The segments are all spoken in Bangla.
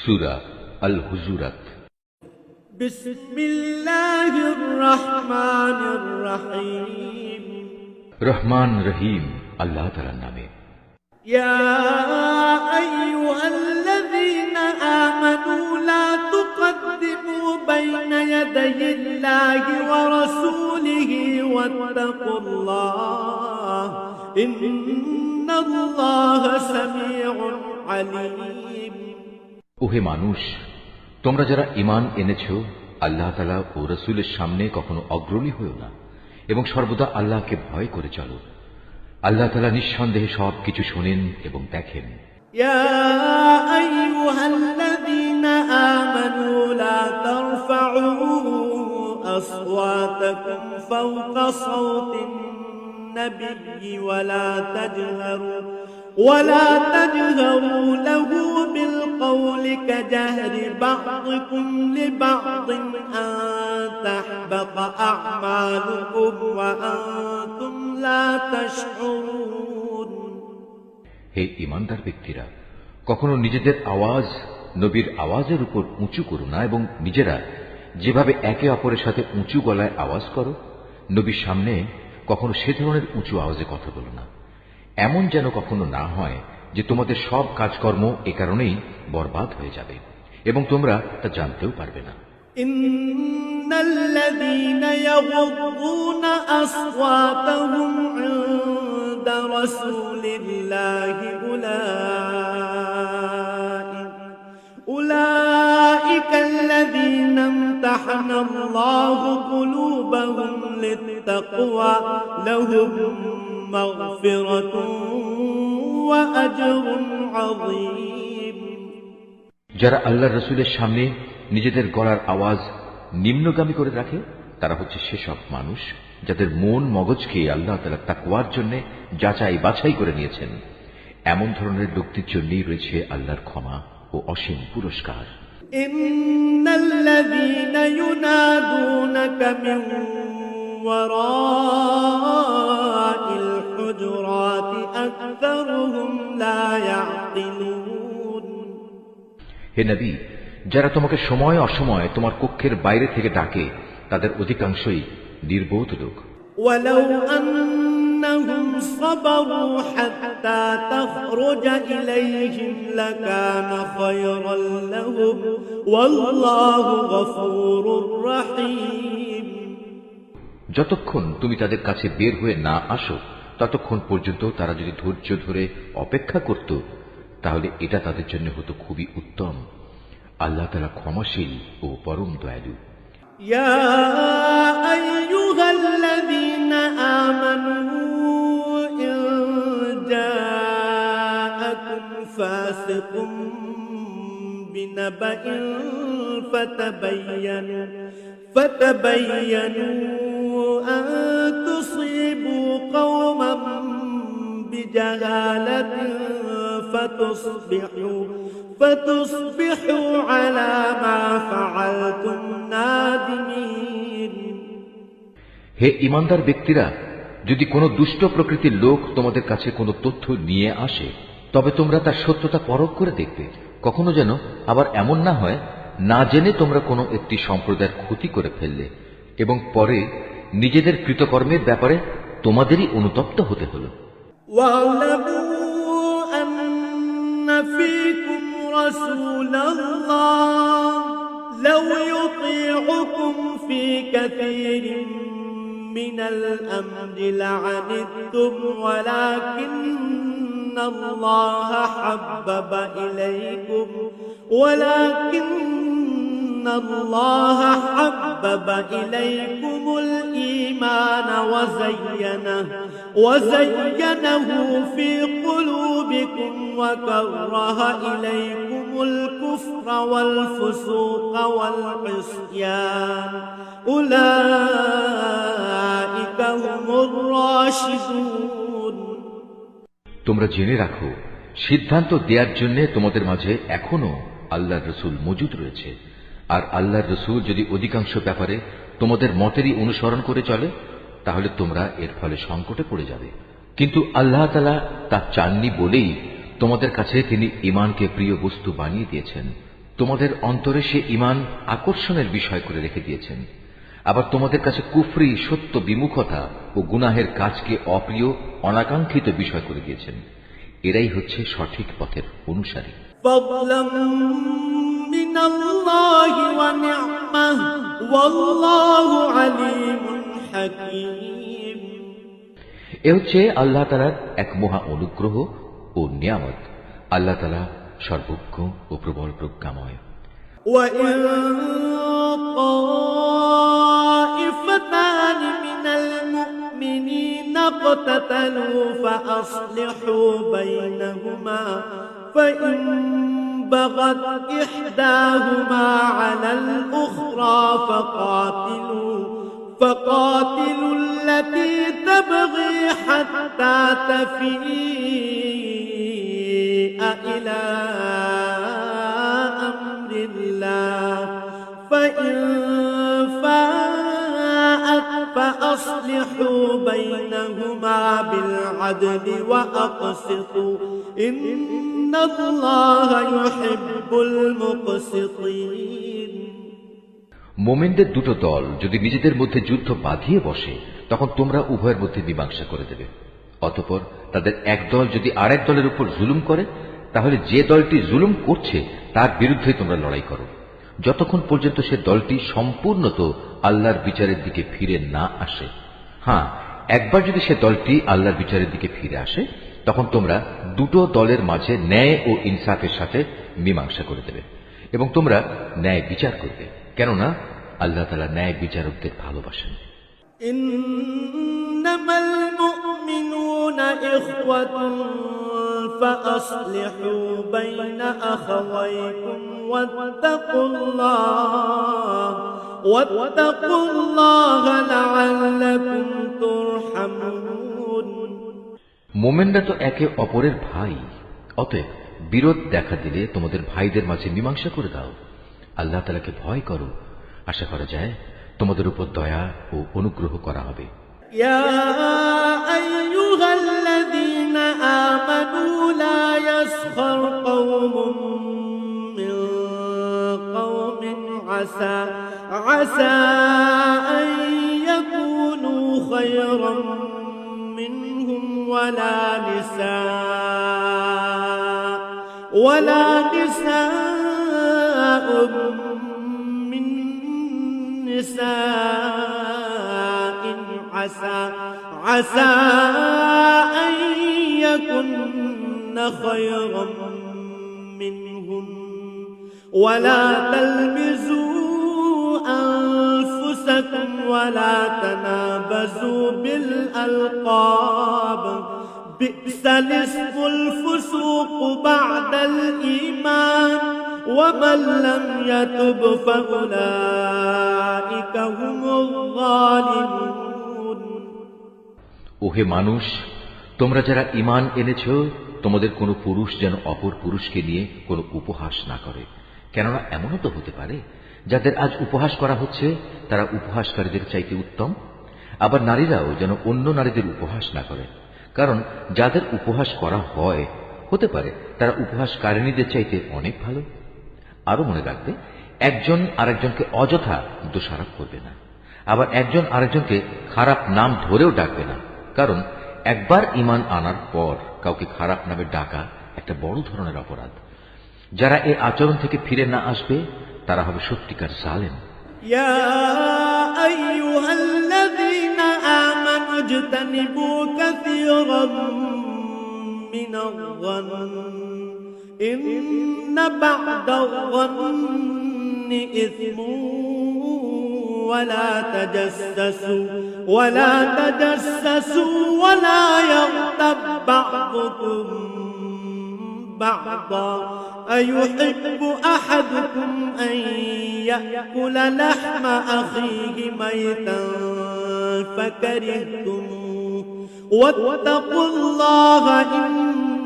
সুরা আল হুজুরাত بسم الله الرحمن الرحيم রহমান রহিম আল্লাহ তালার নামে يا أيها الذين آمنوا لا تقدموا بين يدي الله ورسوله واتقوا الله إن الله سميع عليم ওহে মানুষ তোমরা যারা ইমান এনেছ আল্লাহ তালা ও রসুলের সামনে কখনো অগ্রণী হয়েও না এবং সর্বদা আল্লাহকে ভয় করে চলো আল্লাহ তালা নিঃসন্দেহে সব কিছু শোনেন এবং দেখেন يا أيها الذين آمنوا لا ترفعوا أصواتكم فوق صوت النبي ولا تجهروا ولا تجهروا له بالقول كجهر بعضكم لبعض أن تحبط أعمالكم وأنتم لا تشعرون হে ইমানদার ব্যক্তিরা কখনো নিজেদের আওয়াজ নবীর আওয়াজের উপর উঁচু করো না এবং নিজেরা যেভাবে একে অপরের সাথে উঁচু গলায় আওয়াজ করো নবীর সামনে কখনো সে ধরনের উঁচু আওয়াজে কথা বলো না এমন যেন কখনো না হয় যে তোমাদের সব কাজকর্ম এ কারণেই বরবাদ হয়ে যাবে এবং তোমরা তা জানতেও পারবে না إن الذين يغضون أصواتهم عند رسول الله أولئك أولئك الذين امتحن الله قلوبهم للتقوى لهم مغفرة وأجر عظيم যারা আল্লাহ রসুলের সামনে নিজেদের গলার আওয়াজ নিম্নগামী করে রাখে তারা হচ্ছে সেসব মানুষ যাদের মন মগজকে আল্লাহ তালা তাকুয়ার জন্য যাচাই বাছাই করে নিয়েছেন এমন ধরনের লোকটির জন্যই রয়েছে আল্লাহর ক্ষমা ও অসীম পুরস্কার إن الذين ينادونك من وراء الحجرات أكثرهم لا يعقلون হে নবী যারা তোমাকে সময় অসময় তোমার কক্ষের বাইরে থেকে ডাকে তাদের অধিকাংশই নির্বোধ লোক ولو أنهم صبروا حتى تخرج إليهم لكان خيرا لهم والله غفور رحيم যতক্ষণ তুমি তাদের কাছে বের হয়ে না আসো ততক্ষণ পর্যন্ত তারা যদি ধৈর্য ধরে অপেক্ষা করত তাহলে এটা তাদের জন্য হতো খুবই উত্তম আল্লাহ তারা ক্ষমাশীল ও পরম দয়ালু يا أيها الذين آمنوا إن جاءكم فاسق بنبأ فتبينوا فتبينوا أن تصيبوا قوما بجهالة فتصبحوا فتصبحوا على ما فعلتم نادمين হে ইমানদার ব্যক্তিরা যদি কোনো দুষ্ট প্রকৃতির লোক তোমাদের কাছে কোনো তথ্য নিয়ে আসে তবে তোমরা তার সত্যতা পরখ করে দেখবে কখনো যেন আবার এমন না হয় না জেনে তোমরা কোনো একটি সম্প্রদায়ের ক্ষতি করে ফেললে এবং পরে নিজেদের কৃতকর্মের ব্যাপারে তোমাদেরই অনুতপ্ত হতে হলো رسول الله. لو يطيعكم في كثير من الأمر لعنتم ولكن الله حبب إليكم. ولكن الله حبب إليكم الإيمان وزينه. وزينه في قلوبكم وكره إليكم الكفر والفسوق والعصيان أولئك هم الراشدون তোমরা জেনে রাখো সিদ্ধান্ত দেওয়ার জন্য তোমাদের মাঝে এখনো আল্লাহর রসুল মজুদ রয়েছে আর আল্লাহর রসুল যদি অধিকাংশ ব্যাপারে তোমাদের মতেরই অনুসরণ করে চলে তাহলে তোমরা এর ফলে সংকটে পড়ে যাবে কিন্তু আল্লাহ তালা তা চাননি বলেই তোমাদের কাছে তিনি ইমানকে প্রিয় বস্তু বানিয়ে দিয়েছেন তোমাদের অন্তরে সে ইমান আকর্ষণের বিষয় করে রেখে দিয়েছেন আবার তোমাদের কাছে কুফরি সত্য বিমুখতা ও গুনাহের কাজকে অপ্রিয় অনাকাঙ্ক্ষিত বিষয় করে দিয়েছেন এরাই হচ্ছে সঠিক পথের অনুসারী فضلا من الله ونعمة والله عليم حكيم এ হচ্ছে আল্লাহ তালার এক মহা অনুগ্রহ ও নিয়ামত আল্লাহ তালা সর্বজ্ঞ ও প্রবল প্রজ্ঞাময় وإن طائفتان من المؤمنين اقتتلوا فأصلحوا بينهما فإن بغت إحداهما على الأخرى فقاتلوا فقاتلوا التي تبغي حتى تفيء إلى أمر الله. فإن فاءت فأصلحوا بينهما بالعدل وأقسطوا. إن الله يحب المقسطين. মোমেনদের দুটো দল যদি নিজেদের মধ্যে যুদ্ধ বাঁধিয়ে বসে, তখন তোমরা উভয়ের মধ্যে মীমাংসা করে দেবে। অতপর তাদের এক দল যদি আরেক দলের উপর জুলুম করে, তাহলে যে দলটি জুলুম করছে, তার বিরুদ্ধে তোমরা লড়াই করো। যতক্ষণ পর্যন্ত সে দলটি সম্পূর্ণত আল্লাহর বিচারের দিকে ফিরে না আসে। হ্যাঁ একবার যদি সে দলটি আল্লাহর বিচারের দিকে ফিরে আসে, তখন তোমরা দুটো দলের মাঝে ন্যায় ও ইনসাফের সাথে মীমাংসা করে দেবে এবং তোমরা ন্যায় বিচার করবে। কেননা আল্লাহ তালা ন্যায় বিচারকদের ভালোবাসেন إنما المؤمنون إخوة فأصلحوا بين أخويكم واتقوا الله واتقوا الله لعلكم ترحمون মোমেনরা তো একে অপরের ভাই অতএব বিরোধ দেখা দিলে তোমাদের ভাইদের মাঝে মীমাংসা করে দাও আল্লাহ তালাকে ভয় করো আশা করা যায় তোমাদের উপর দয়া ও অনুগ্রহ করা হবে يا أيها الذين آمنوا لا يسخر قوم من قوم عسى عسى أن يكونوا خيرا منهم ولا نساء ولا نساء من نساء عسى عسى أن يكن خيرا منهن ولا تلمزوا أنفسكم ولا تنابزوا بالألقاب. بئس الاسم الفسوق بعد الإيمان. ومن لم يتب فأولئك هم الظالمون ওহে মানুষ তোমরা যারা ইমান এনেছ তোমাদের কোনো পুরুষ যেন অপর পুরুষকে নিয়ে কোনো উপহাস না করে কেননা এমনও তো হতে পারে যাদের আজ উপহাস করা হচ্ছে তারা উপহাসকারীদের চাইতে উত্তম আবার নারীরাও যেন অন্য নারীদের উপহাস না করে কারণ যাদের উপহাস করা হয় হতে পারে তারা উপহাসকারিণীদের চাইতে অনেক ভালো আরো মনে রাখবে একজন আরেকজনকে অযথা দোষারোপ করবে না আবার একজন আরেকজনকে খারাপ নাম ধরেও ডাকবে না কারণ একবার ইমান আনার পর কাউকে খারাপ নামে ডাকা একটা বড় ধরনের অপরাধ যারা এই আচরণ থেকে ফিরে না আসবে তারা হবে সত্যিকার জালেম يا أيها الذين آمنوا اجتنبوا كثيرا من الظن إن بعد الظن إثم ولا تجسسوا ولا تجسسوا ولا يغتب بعضكم بعضا. أيحب أحدكم أن يأكل لحم أخيه ميتا فكرهتموه. واتقوا الله إن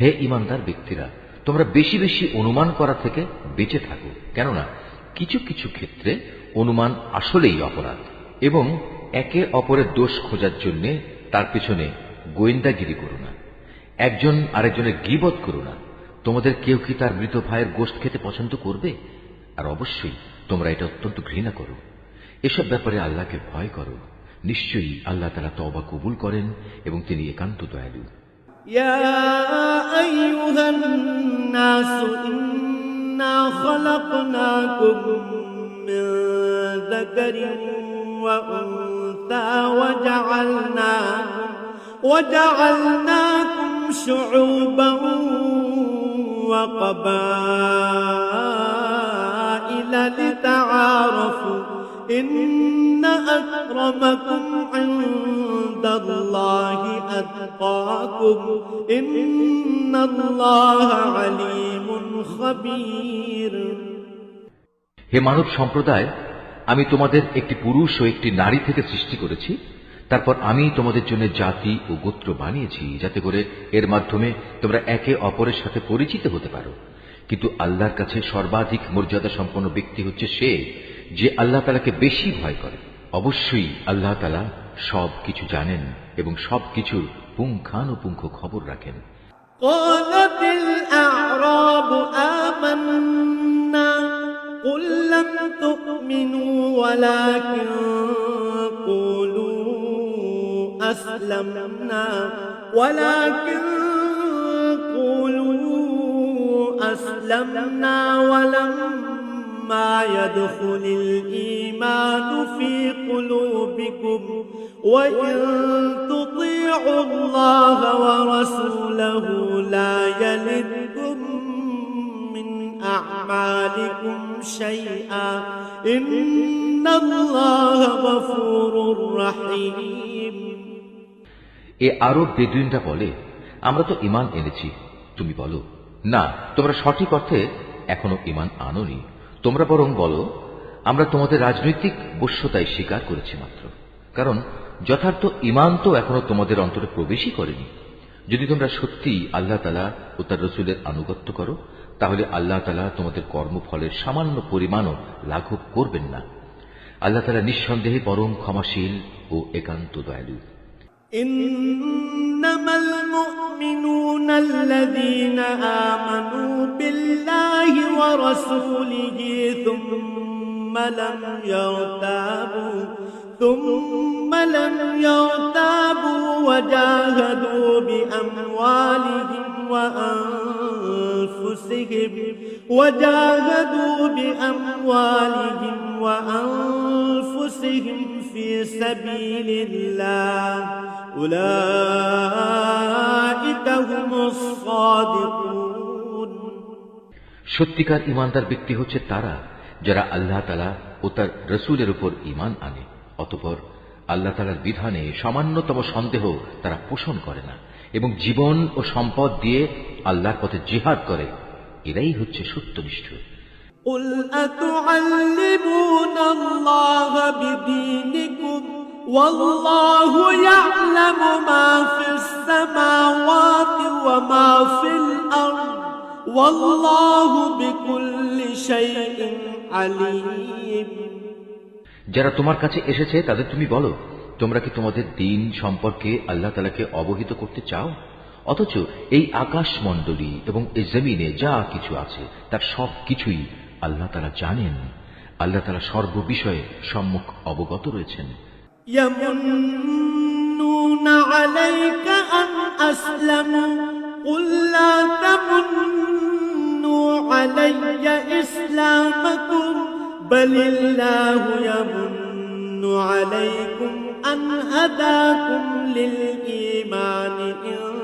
হে ইমানদার ব্যক্তিরা, তোমরা বেশি বেশি অনুমান করা থেকে বেঁচে থাকো, কেননা কিছু কিছু ক্ষেত্রে অনুমান আসলেই অপরাধ এবং একে অপরের দোষ খোঁজার জন্য তার পিছনে গোয়েন্দাগিরি করো না। একজন আরেকজনের গিবত করো না। তোমাদের কেউ কি তার মৃত ভাইয়ের গোষ্ঠ খেতে পছন্দ করবে? আর অবশ্যই তোমরা এটা অত্যন্ত ঘৃণা করো। এসব ব্যাপারে আল্লাহকে ভয় করো। নিশ্চয়ই আল্লাহ তারা তবা কবুল করেন এবং তিনি একান্ত দয়ালু يا أيها الناس إنا خلقناكم من ذكر وأنثى وجعلناكم وجعلناكم شعوبا وقبائل إن أكرمكم عند الله أتقاكم إن الله عليم خبير হে মানব সম্প্রদায় আমি তোমাদের একটি পুরুষ ও একটি নারী থেকে সৃষ্টি করেছি তারপর আমি তোমাদের জন্য জাতি ও গোত্র বানিয়েছি যাতে করে এর মাধ্যমে তোমরা একে অপরের সাথে পরিচিত হতে পারো কিন্তু আল্লাহর কাছে সর্বাধিক মর্যাদা সম্পন্ন ব্যক্তি হচ্ছে সে যে আল্লাহ তালাকে বেশি ভয় করে অবশ্যই আল্লাহ তালা সব কিছু জানেন এবং সব কিছুর পুঙ্খানুপুঙ্খ খবর রাখেন قالت الأعراب آمنا قل لم تؤمنوا ولكن قولوا أسلمنا ولكن قولوا أسلمنا ولما يدخل الإيمان في قلوبكم وإن تطيعوا الله ورسوله لا يلدكم من أعمالكم شيئا إن الله غفور رحيم এ আরব বেদুইনরা বলে আমরা তো ইমান এনেছি তুমি বলো না তোমরা সঠিক অর্থে এখনো ইমান আনোনি তোমরা বরং বলো, আমরা তোমাদের রাজনৈতিক বশ্যতায় স্বীকার করেছি মাত্র। কারণ যথার্থ ইমান তো এখনও তোমাদের অন্তরে প্রবেশই করেনি। যদি তোমরা সত্যি আল্লাহ তালা ও তার রসুলের আনুগত্য করো, তাহলে আল্লাহ তালা তোমাদের কর্মফলের সামান্য পরিমাণও লাঘব করবেন না। আল্লাহ তালা নিঃসন্দেহে পরম ক্ষমাশীল ও একান্ত দয়ালু। إنما المؤمنون الذين آمنوا بالله ورسوله ثم لم يرتابوا ثم لم يرتابوا وجاهدوا بأموالهم وأنفسهم. وجاهدوا بأموالهم وأنفسهم في سبيل الله أولئك هم الصادقون সত্যিকার ইমানদার ব্যক্তি হচ্ছে তারা যারা আল্লাহ তালা ও তার রসুলের উপর ইমান আনে অতপর আল্লাহ তালার বিধানে সামান্যতম সন্দেহ তারা পোষণ করে না এবং জীবন ও সম্পদ দিয়ে আল্লাহর পথে জিহাদ করে এরাই হচ্ছে সত্যনিষ্ঠ قل أتعلمون الله بدينكم والله يعلم ما في السماوات وما في الأرض والله بكل شيء عليم যারা তোমার কাছে এসেছে তাদের তুমি বলো তোমরা কি তোমাদের দিন সম্পর্কে আল্লাহ তালাকে অবহিত করতে চাও অথচ এই আকাশ মণ্ডলী এবং এই জমিনে যা কিছু আছে তার সব কিছুই আল্লাহ তালা জানেন আল্লাহ তালা সর্ববিষয়ে সম্মুখ অবগত রয়েছেন يمنون عليك أن أسلموا قل لا تمنوا علي إسلامكم بل الله يمن عليكم أن هداكم للإيمان إن كنتم صادقين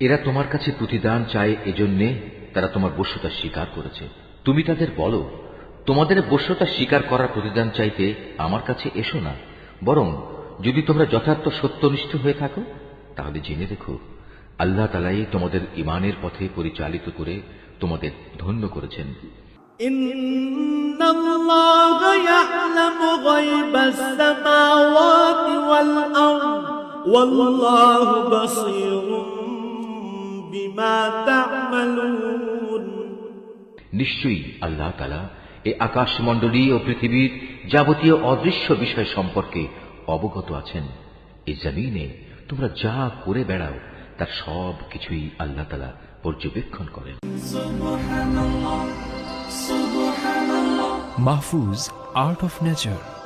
এরা তোমার কাছে প্রতিদান চায় এজন্যে তারা তোমার বশ্যতা স্বীকার করেছে। তুমি তাদের বলো, তোমাদের বশ্যতা স্বীকার করার প্রতিদান চাইতে আমার কাছে এসো না। বরং যদি তোমরা যথার্থ সত্যনিষ্ঠ হয়ে থাকো, তাহলে জেনে রেখো, আল্লাহ তালাই তোমাদের ইমানের পথে পরিচালিত করে তোমাদের ধন্য করেছেন। إن الله يعلم غيب السماوات والأرض والله بصير بما تعملون নিশ্চয়ই আল্লাহ তালা এ আকাশমণ্ডলী ও পৃথিবীর যাবতীয় অদৃশ্য বিষয় সম্পর্কে অবগত আছেন এই জমিনে তোমরা যা করে বেড়াও তার সব কিছুই আল্লাহ তালা পর্যবেক্ষণ করেন Mahfuz, Art of Nature.